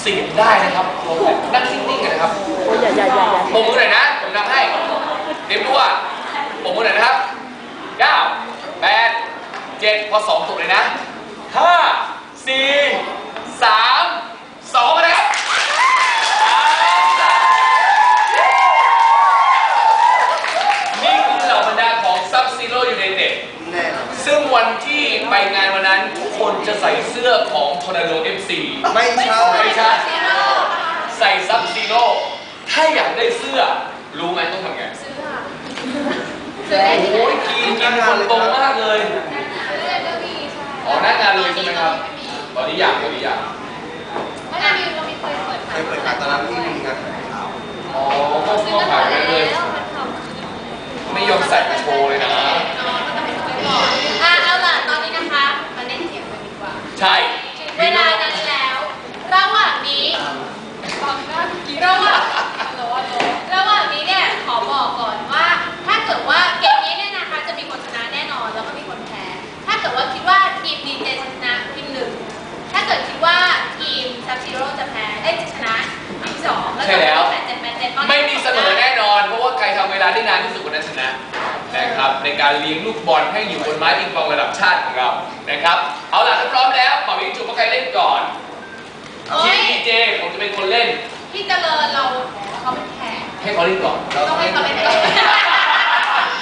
เสียงได้นะครับลงแบบนั่งนิ่งๆกันนะครับโอ้ยอย่าอย่าอย่าอย่าปมมือหน่อยนะ ผมนำให้เตรียมตัวปมมือหน่อยนะครับเก้าแปดเจ็ดพอสองตกเลยนะห้าสี่สามสองนะครับนี่คือเหล่าบรรดาของ Sub Zero United แน่นอนซึ่งวันที่ไปงานวันนั้นทุก คนจะใส่เสื้อของ Tornado FC ไม่ใช่ไม่ใช่ ใส่ซับซีโร่ถ้าอยากได้เสื้อ รู้ไหมต้องทำไง ซื้อค่ะซื้อได้ที่ไหนโอ้ยกีนกีนคนตรงมากเลยซื้อได้ก็มีใช่อ๋อหน้างานเลยใช่ไหมครับ ตอนนี้อยากตอนนี้อยากไม่ได้มีเรามีเคยเปิดเคยเปิดการตอนนั้นที่มีงานขายข่าวอ๋อก็ซื้อก็กันหมขายดไปแล้วเลยมันทำไม่ยอมใส่มาโชว์เลยนะ อะเอาล่ะตอนนี้นะคะมาเล่นเกมกัน ดีกว่าใช่เวลานั้นแล้ว ระหว่างนี้ฟังนะระหว่างระหว่างนี้เนี่ยขอบอกก่อนว่า ถ้าเกิดว่าเกมนี้เนี่ยนะคะจะมีคนชนะแน่นอนแล้วก็มีคนแพ้ ถ้าเกิดว่าคิดว่าทีมดีเจชนะทีมหนึ่ง ถ้าเกิดคิดว่าทีมซับซีโร่จะแพ้ได้จะชนะทีมสองแล้วจะแปดเจ็ดแปดเจ็ดไม่มีเสมอแน่นอน เพราะว่าใครทำเวลาได้นานที่สุดคนนั้นชนะนะครับในการเลี้ยงลูกบอลให้อยู่บนไม้ปิงปองระดับชาติของเรานะครับ เอา เจผมจะเป็นคนเล่น พี่เจริญเราเขาเป็นแขกให้เขาเล่นก่อนต้องให้เขาเป็นแขก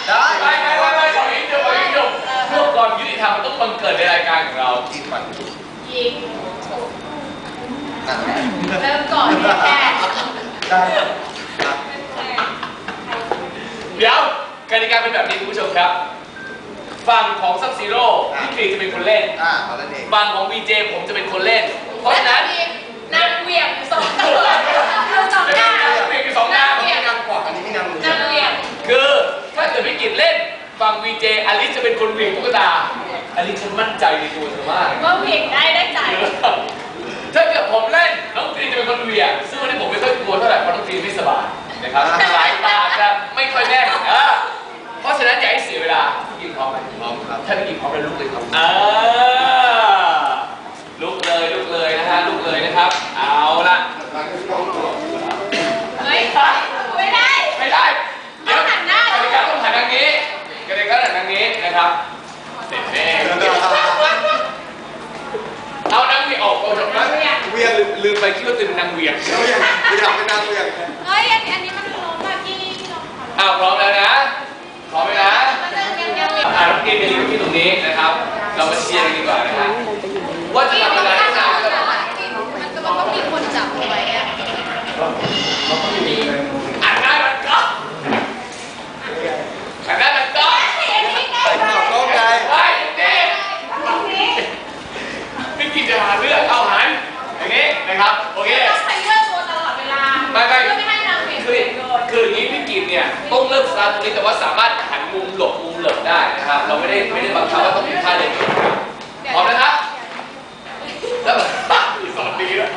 ได้ไม่ไม่ไม่ไม่ขอยิงจุบขอยิงจุบเพื่อความยุติธรรมมันต้องบังเกิดในรายการของเรากินฝันยิงถูกนั่นแหละเริ่มก่อนเป็นแขกได้ครับเป็นแขกเดี๋ยวกติกาเป็นแบบนี้คุณผู้ชมครับฝั่งของซับซีโร่พี่กรีจะเป็นคนเล่นอ่าเอาเล่นเองฝั่งของวีเจผมจะเป็นคนเล่น เพราะฉะนั้น เวียงสองตัวเราสองดี๋ยวหน้าเปลี่ยนเป็นสองหน้าอันนี้นางกวักอันนี้ไม่นางมือนางเหวี่ยงคือถ้าเกิดพี่กิจเล่นฝั่งวีเจอลิซจะเป็นคนเหวี่ยงตุ๊กตาอลิซฉันมั่นใจในตัวเธอมากว่าเหวี่ยงได้ได้ใจถ้าเกิดผมเล่นน้องกรีนจะเป็นคนเหวี่ยงซึ่งวันนี้ผมไม่ค่อยกลัวเท่าไหร่เพราะน้องกรีนไม่สบายนะครับสายตาจะไม่ค่อยแน่นเพราะฉะนั้นอย่าให้เสียเวลาพี่กินพร้อมไหมพร้อมครับถ้าพี่กินพร้อมแล้วลุกเลยครับอ่าลุกเลยลุกเลยนะฮะลุกเลยนะครับ เอาละ รักที่ต้องตัว เฮ้ยไม่ได้ ไม่ได้เดี๋ยว ต้องหันหน้า กติกาต้องหันทางนี้กติกาต้องหันทางนี้นะครับเสร็จแน่เอานางเหวียงออกออกจากนั้น เวียง ลืมลืมไปคิดว่าเป็นนางเหวียง เวียงอยากเป็นนางเวียง เฮ้ยอันนี้อันนี้มันล้มอะที่ที่เราทำ อ้าวพร้อมแล้วนะพร้อมไหมนะ มันจะยังยังเหวี่ยง อ่าน้องเกมไปยืนที่ตรงนี้นะครับ เรามาเชียร์กันดีกว่านะฮะว่าจะทำอะไรได้นานก็ได้ มันจะต้องมีคนจับเอาไว้อะ อ่านได้มันก็อ่านได้มันก็ อันนี้ได้ ใส่ขอบโลกไง ไอ้เด็กไม่กินจะหาเรื่องเอาหันอย่าง นี้นะครับ โอเค ต้องใช้เลือดตัวตลอดเวลาไม่ไม่ เพื่อไม่ให้นางเหวี่ยงคือโดนคืออย่างนี้พี่กินเนี่ยต้องเริ่มสตาร์ทตรงนี้แต่ว่าสามารถหันมุมหลบมุมเหลิบได้นะครับ เราไม่ได้ไม่ได้บังคับว่าต้องมีท่าเดินนะครับพร้อมนะครับแล้วสอนดีด้วย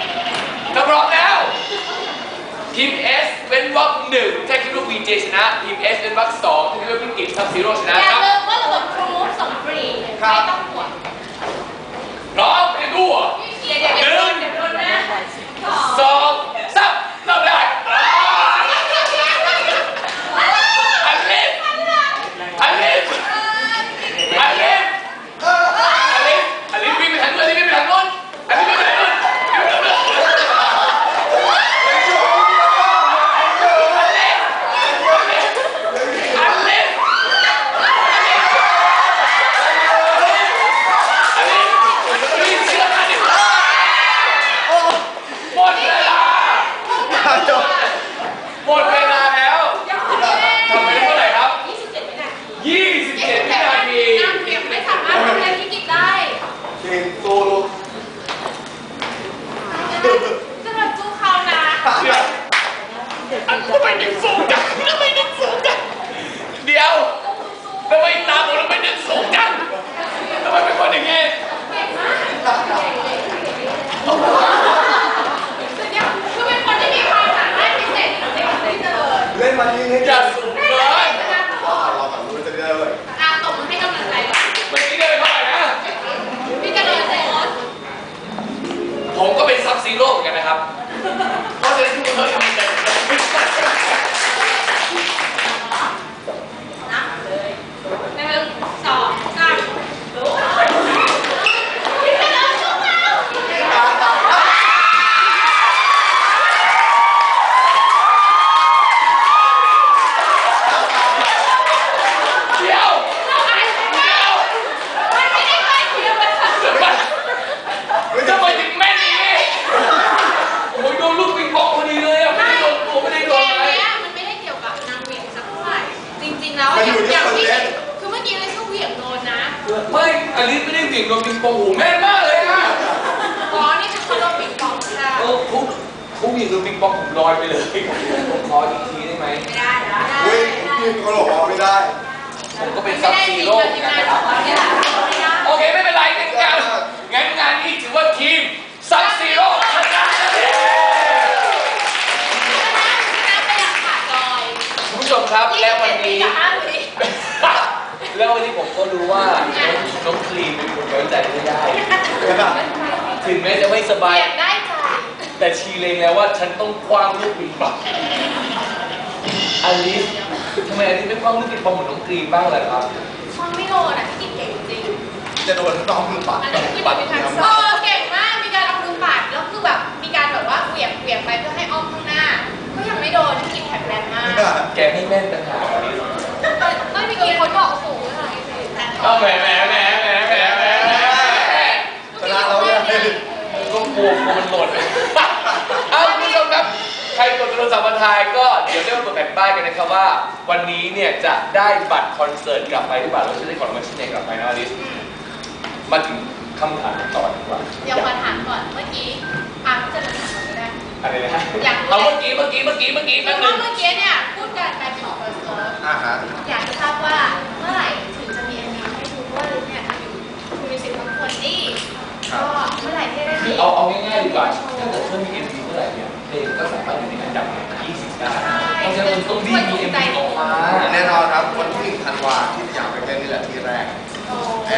ถ้าพร้อมแล้ว ทีม S เป็นวรรคหนึ่งถ้าคิดว่า VJ ชนะ ทีม S เป็นวรรคสองถ้าคิดว่าพี่กิจซับซีโร่ชนะอย่าครับลืมว่าระบบครูส่งฟรีไม่ต้องห่วงพร้อมเป็นดูอะเดี๋ยวเดี๋ยวเดี๋ยว คุกอีกคือปิงปองผมลอยไปเลยผมขออีกทีได้ไหมไม่ได้นะเฮ้ยพี่เขาบอกว่าไม่ได้ ผมก็เป็นซับซีโร่เหมือนกันนะครับไม่ได้ไม่ได้โอเคไม่เป็นไรงั้นงานงั้นงานนี้ถือว่าทีมซับซีโร่ชนะแล้วเนี่ยชนะไปอย่างขาดลอยคุณผู้ชมครับแล้ววันนี้ยี่สิบเจ็ดปีกับห้าปีแล้ววันนี้ผมก็รู้ว่าน้องคลีนเป็นคนไว้ใจไม่ได้ ถึงแม้จะไม่สเปบายลี่ยนได้ใจ แต่ชีเลงแล้วว่าฉันต้องคว้างลูกปิงปองอลิสทำไมอลิสไม่คว้างลูกปิงปองเหมือนน้องกรีนบ้างล่ะครับฟังไม่โดนอะพี่กินเก่งจริงจะโดนน้องมือปัดอันนั้นคือเป็นทางเออเก่งมากมีการเอามือปัดแล้วคือแบบมีการแบบว่าเหวี่ยงเหวี่ยงไปเพื่อให้อ้อมข้างหน้า ก็ยังไม่โดนพี่กินแข็งแรงมากแกไม่แม่นต่างหากอลิสไม่มีกี่คนบอกโอ้โหอะไรแต่เอาแหมแหมแหมแหมแหมแหมแหมชนะแล้วเนี่ยก็กลัวกลัวมันหล่นเอาคุณผู้ชมครับ ใครกดโทรศัพท์มาทายก็เดี๋ยวได้มาเปิดแผ่นป้ายกันนะครับว่า วันนี้เนี่ยจะได้บัตรคอนเสิร์ตกลับไปหรือเปล่าเราจะได้ก่อนมาชิ้นไหนกลับไปนะอลิสมาถึงคำถามต่อดีกว่าเดี๋ยวขอถามก่อนเมื่อกี้อะจะมาถามก่อนก็ได้ อะไรนะอยากรู้ เอาเมื่อกี้เมื่อกี้เมื่อกี้เมื่อกี้เพแป๊บราะนึว่างเมื่อกี้เนี่ยพูดกันไปถึง first love อ่าฮะอยากจะทราบว่าเมื่อไหร่ถึงจะมีอันนี้ให้ดูว่าเนี่ยอยู่คุณมิวสิกบางคนนี่ก็เมื่อไหร่ที่ได้คือเอาเอาง่ายๆดีกว่าถ้าเกิดเธอมีเอ็มวีเมื่อไหร่เนี่ยเพลงก็สามารถอยู่ในอัน ดับ20ได้เพราะฉะนั้นมันต้องรีบมีเอ็มวีออกมาแน่นอนครับวันที่หนึ่งธันวาที่สยามเป็นเต้นนี่แหละที่แรกโอ้โหแหม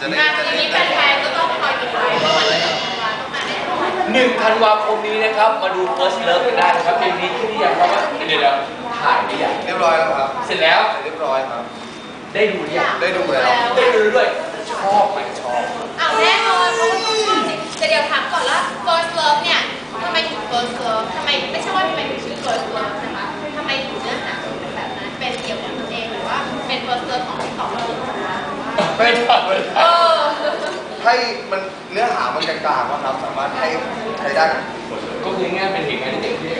จะได้งานนี้แฟนๆก็ต้องคอยติดตามว่าวันไหนของวันต้องมาแน่นอนหนึ่งธันวาคมนี้นะครับ มาดู First Love กันได้นะครับเพลงนี้ขึ้นหรือยังครับว่าเดี๋ยวเดี๋ยวถ่ายหรือยังเรียบร้อยแล้วครับ เสร็จแล้วเรียบร้อยครับ ได้ดูหรือยังได้ดูแล้ว ได้ดูด้วยชอบไหมชอบอ้าวแน่นอนเพราะว่าต้องชอบจริงแต่เดี๋ยวถามก่อนว่า first love เนี่ย ทำไมถึง first love ทำไมไม่ใช่ว่าทำไมถึงชื่อ first love นะคะทำไมถึงเนื้อหาถึงเป็นแบบนั้น เป็นเกี่ยวกับตัวเองหรือว่าเป็น first love ของที่ตอบเราหรือเปล่าไม่ถามเลยเออให้มันเนื้อหามันกลางๆว่าครับสามารถให้ใช้ได้กับทุกคนเลยก็คือง่ายๆเป็นเหตุการณ์ที่เด็กที่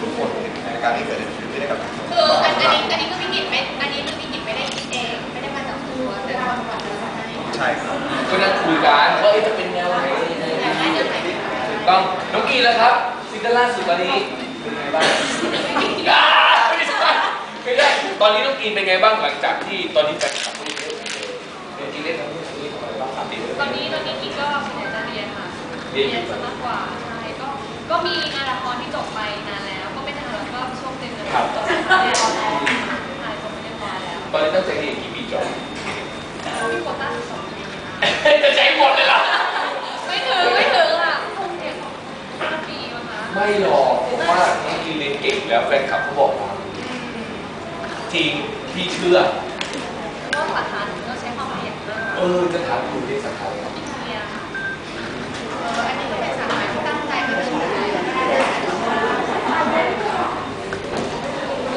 ทุกคนในการที่เกิดในชีวิตได้กับทุกคนคืออันอันนี้อันนี้ก็พี่กิจไม่อันนี้คือพี่กิจไม่ได้คิดเองไม่ได้มาจากตัวแต่ทำก่อนจะให้ใช่ครับก็นั่งคุยกันว่าเอ๊ะจะเป็น ต้องน้องกีแล้วครับซิงเกิลล่าสุดตอนนี้เป็นไงบ้างอ่าไม่ใช่ไม่ได้ตอนนี้น้องกีเป็นไงบ้างหลังจากที่ตอนนี้แฟนคลับไม่เยอะเหมือนเดิมน้องกีเล่นทั้งนี้ทั้งนี้ทำอะไรบ้างครับดีเลยตอนนี้ตอนนี้กิ๊กก็สนใจเรียนค่ะ เรียนซะมากกว่าใช่ก็ก็มีงานละครที่จบไปนานแล้ว ก็ไม่นานแล้วก็ช่วงเดือนเดือนจบแล้วถ่ายจบไปเรียบร้อยแล้ว ตอนนี้ตั้งใจเรียนกี่ปีจบ มีโควต้าสิบสองปี จะใช้หมดเลยเหรอ ไม่ถึงไม่ถึงอะคงเรียนห้าปีมั้งคะ ไม่หรอกเพราะว่าน้องกีเรียนเก่งแล้วแฟนคลับเขาบอกมาจริงพี่เชื่อเพราะว่าสาขาหนูก็ใช้ความละเอียดมาก เออจะถามคุณที่สาขาอะไรครับอินเดียค่ะ เอออันนี้ก็เป็นสาขาที่ตั้งใจมาเดินสาย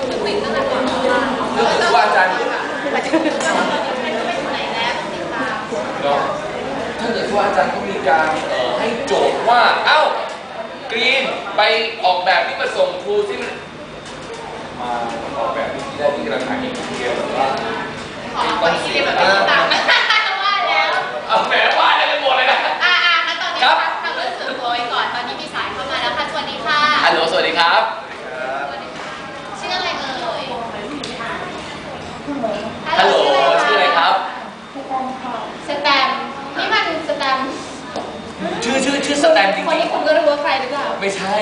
หนูติดตั้งแต่ก่อนว่า เรื่องของว่าอาจารย์ ไม่รู้ไปถึงไหนแล้วต้องติดตาม เนาะถ้าเกิดว่าอาจารย์ก็มีการเอ่อให้โจทย์ว่า เอ้ากรีนไปออกแบบที่มาส่งครูที่มัน มาออกแบบที่ได้ที่กำลังหาเองเดียวแบบว่าขอขออีกทีเดียวแบบไม่ต้องตามว่าแล้วเอาแหมว่าได้กันหมดเลยนะอ่าอ่างั้นตอนนี้ครับพักทางเรื่องส่วนตัวไว้ก่อนตอนนี้มีสายเข้ามาแล้วค่ะสวัสดีค่ะฮัลโหลสวัสดีครับชื่ออะไรเอ่ยฮัลโหลชื่ออะไรครับสแตมป์นี่มันสแตมป์ชื่อชื่อชื่อสแตมจริคนงที่คุณก็รู้ว่าใครหรือเปล่าๆไม่ใช่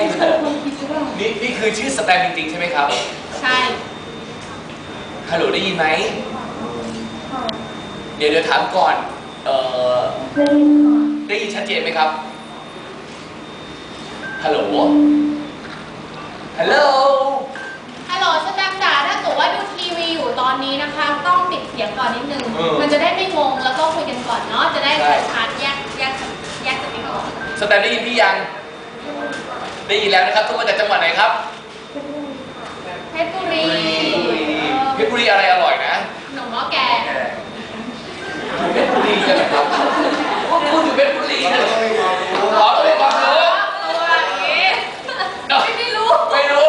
นี่นี่คือชื่อสแตมจริงๆใช่ไหมครับใช่ฮัลโหลได้ยินไหม เดี๋ยวเดี๋ยวถามก่อน เอ่อได้ยินชัดเจนไหมครับ ฮัลโหล ฮัลโหล ฮัลโหลสแตมป์จ๋าถ้าเกิดว่าดูทีวีอยู่ตอนนี้นะคะ ต้องปิดเสียงก่อนนิดนึง เออ มันจะได้ไม่งงแล้วก็คุยกันก่อนเนาะ จะได้ใช่ชัดๆแยกแยกแยกสติก่อน สแตมได้ยินพี่ยัง ได้ยินแล้วนะครับโทุกมาจากจังหวัดไหนครับเพชร บุรีเพชรบุรีอะไรอร่อยนะขนมหม้อแกงเพชรบุรีใช่ไหมครับคุณอยู่เพชรบุรีนะขอตัวเองความรู้ไม่รู้ไม่รู้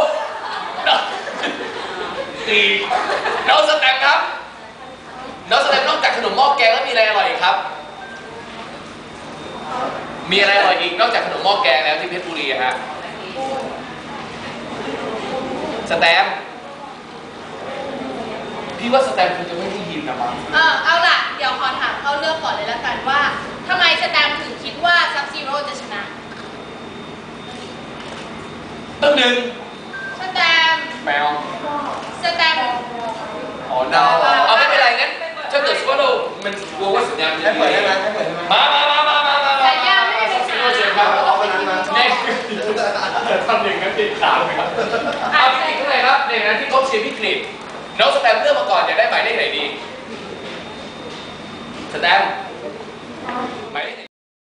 ตีน้องสแตมครับน้องสแตมนอกจากขนมหม้อแกงแล้วมีอะไรอร่อยอีกครับ มีอะไรอร่อยอีกนอกจากขนมหม้อแกงแล้วที่เพชรบุรีฮะสแตม พี่ว่าสแตมป์คงจะไม่ได้ยินนะมั้งเออเอาล่ะ เดี๋ยวขอถามเข้าเรื่องก่อนเลยละกันว่าทำไมสแตมป์ถึงคิดว่าซับซีโร่จะชนะตั้งหนึ่งสแตมป์แมวสแตมป์อ๋อเดาเอาไม่เป็นไรงั้นถ้าเกิดสมมติว่าเรามันกลัวว่าสัญญาณมันให้จะเปิดได้ดีไหมให้เปิดได้ไหมมามามามามามาสัญญาไม่ได้เป็นซีขาโร่เชิญครับเอาคนนั้นมานี่ทำอย่างนั้นติดขาเลยครับเอาพี่กฤษข้างในครับในนั้นที่เขาเชียร์พี่กฤษ น้องสแตมเลือกมาก่อนอยากได้หมายเลขไหนดีสแตม